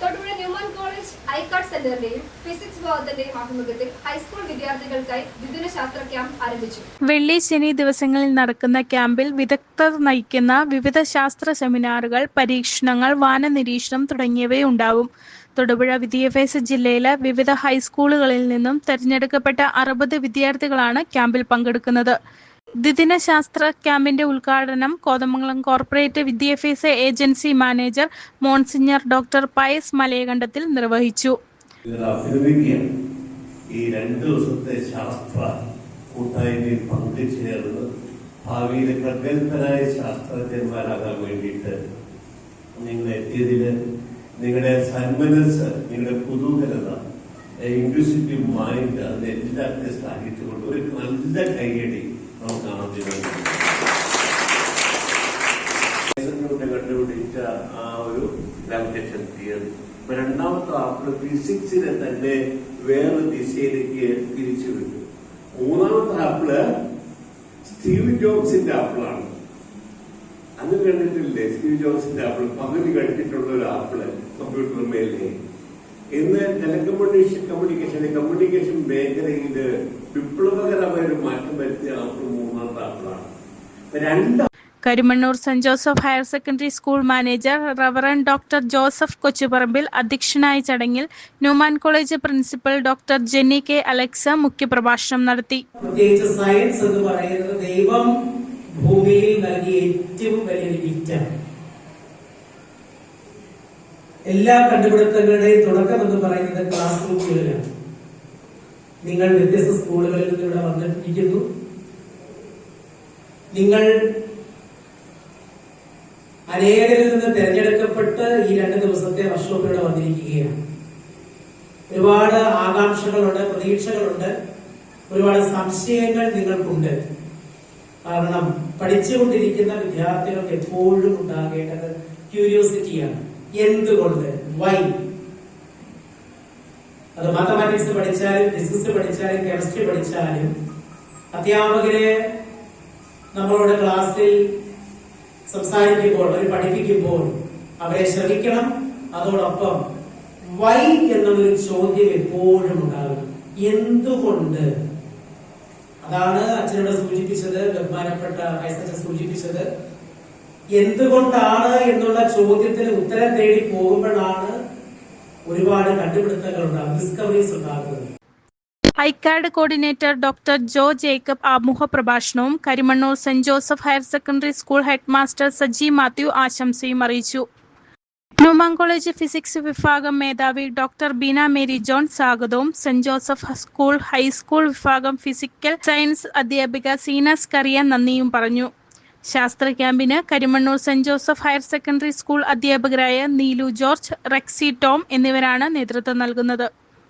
Thodupuzha Newman college ഐക്കാർഡ് സെന്ററിന്റെയും physics വിഭാഗത്തിന്റെയും ആഭിമുഖ്യത്തിൽ ഹൈസ്കൂൾ വിദ്യാർത്ഥികൾക്കായി ദ്വിദിന ശാസ്ത്ര ക്യാമ്പ് ആരംഭിച്ചു. വെള്ളി ശനി ദിവസങ്ങളിൽ നടക്കുന്ന ക്യാമ്പിൽ വിദഗ്ധർ നയിക്കുന്ന വിവിധ ശാസ്ത്ര സെമിനാറുകൾ പരീക്ഷണങ്ങൾ വാന നിരീക്ഷണം തുടങ്ങിയവയുണ്ടാവും. തൊടുപുഴ വിദ്യാഭ്യാസ ജില്ലയിലെ വിവിധ ഹൈസ്കൂളുകളിൽ നിന്നും തെരഞ്ഞെടുക്കപ്പെട്ട അറുപത് വിദ്യാർത്ഥികളാണ് ക്യാമ്പിൽ പങ്കെടുക്കുന്നത്. ദ്വിദിന ശാസ്ത്ര ക്യാമ്പിന്റെ ഉദ്ഘാടനം കോതമംഗലം കോർപ്പറേറ്റ് വിദ്യാഭ്യാസ agency manager monsignor doctor Pius Malayakandathil നിർവഹിച്ചു. ഈ രണ്ട് ദിവസത്തെ ശാസ്ത്ര കൂട്ടായ്മയിൽ പങ്കുചേർന്ന് ഭാവിയിലെ പ്രഗത്ഭരായ ശാസ്ത്രജ്ഞന്മാരാകാൻ വേണ്ടിയിട്ട് നിങ്ങൾ എത്തിയതിന് നിങ്ങളുടെ സന്മനസ് നിങ്ങളുടെ കുതൂഹലത ഇൻക്ലൂസിറ്റീവ് മൈൻഡ് അതിനെല്ലാത്തെ സ്ഥാപിച്ചുകൊണ്ട് ഒരു നല്ല കൈയടി നമുക്ക് ആദ്യം കൊണ്ട് കണ്ടുപിടിച്ച ആ ഒരു ഗ്രാവിറ്റേഷൻ തിയറി ഇപ്പൊ രണ്ടാമത്തെ ആപ്പിൾ ഫിസിക്സിനെ തന്നെ വേറെ ദിശയിലേക്ക് തിരിച്ചു വിട്ടു. മൂന്നാമത്തെ ആപ്പിൾ സ്റ്റീവ് ജോബ്സിന്റെ ആപ്പിളാണ് അന്ന് കണ്ടിട്ടില്ലേ? സ്റ്റീവ് ജോബ്സിന്റെ ആപ്പിൾ പകുതി കണ്ടിട്ടുള്ള ഒരു ആപ്പിൾ കമ്പ്യൂട്ടർ മേലെ ഇന്ന് ടെലികമ്മ്യൂണിക്കേഷൻ കമ്മ്യൂണിക്കേഷൻ കമ്മ്യൂണിക്കേഷൻ മേഖലയിൽ വിപ്ലവകരമായ ഒരു മാറ്റം വരുത്തിയ ആൾക്ക് മൂന്നാം അപ്പൊ രണ്ട് Karimannoor Saint Joseph higher secondary school manager reverend doctor Joseph Kochuparambil അധ്യക്ഷനായ ചടങ്ങിൽ Newman college principal doctor Jenny K Alex മുഖ്യപ്രഭാഷണം നടത്തി. പ്രത്യേകിച്ച് സയൻസ് എന്ന് പറയുന്നത് ദൈവം ഭൂമിയിൽ നൽകിയ ഏറ്റവും വലിയൊരു ഗിഫ്റ്റാണ് എല്ലാ കണ്ടുപിടുത്തങ്ങളുടെയും തുടക്കം എന്ന് പറയുന്നത് ക്ലാസ് റൂമുകളിലാണ് നിങ്ങൾ വ്യത്യസ്ത സ്കൂളുകളിൽ നിന്ന് ഇവിടെ വന്നിരിക്കുന്നു. നിങ്ങൾ അനേകരിൽ നിന്ന് തിരഞ്ഞെടുക്കപ്പെട്ട് ഈ രണ്ട് ദിവസത്തെ വർക്ക്ഷോപ്പിലൂടെ വന്നിരിക്കുകയാണ്. ഒരുപാട് ആകാംക്ഷകളുണ്ട് പ്രതീക്ഷകളുണ്ട്. ഒരുപാട് സംശയങ്ങൾ നിങ്ങൾക്കുണ്ട്. കാരണം പഠിച്ചുകൊണ്ടിരിക്കുന്ന വിദ്യാർത്ഥികൾക്ക് എപ്പോഴും ഉണ്ടാകേണ്ടത് ക്യൂരിയോസിറ്റിയാണ് എന്തുകൊണ്ട്? വൈ അത് മാത്തമാറ്റിക്സ് പഠിച്ചാലും ഫിസിക്സ് പഠിച്ചാലും കെമിസ്ട്രി പഠിച്ചാലും അധ്യാപകരെ നമ്മളോട് ക്ലാസ്സിൽ സംസാരിക്കുമ്പോൾ അവർ പഠിപ്പിക്കുമ്പോൾ അവരെ ശ്രമിക്കണം. അതോടൊപ്പം വൈ എന്നുള്ളൊരു ചോദ്യം എപ്പോഴും ഉണ്ടാകും എന്തുകൊണ്ട്? അതാണ് അച്ഛനോട് സൂചിപ്പിച്ചത് ബഹുമാനപ്പെട്ട ഐസച്ചൻ സൂചിപ്പിച്ചത്. എന്തുകൊണ്ടാണ് എന്നുള്ള ചോദ്യത്തിന് ഉത്തരം തേടി പോകുമ്പോഴാണ് ഒരുപാട് കണ്ടുപിടുത്തങ്ങൾ ഉണ്ടാകും ഡിസ്കവറീസ് ഉണ്ടാകുന്നത്. ICAD coordinator doctor Jo Jacob ആമുഖ പ്രഭാഷണവും Karimannoor Saint Joseph higher secondary school headmaster Saji Mathew ആശംസയും അറിയിച്ചു. ന്യൂമാൻ കോളേജ് ഫിസിക്സ് വിഭാഗം മേധാവി ഡോക്ടർ ബീന മേരി ജോൺ സ്വാഗതവും. Saint Joseph school high school വിഭാഗം ഫിസിക്കൽ സയൻസ് അധ്യാപിക സീനസ് കറിയ നന്ദിയും പറഞ്ഞു. ശാസ്ത്ര ക്യാമ്പിന് Karimannoor Saint Joseph higher secondary school അധ്യാപകരായ നീലു ജോർജ് റെക്സി ടോം എന്നിവരാണ് നേതൃത്വം നൽകുന്നത്.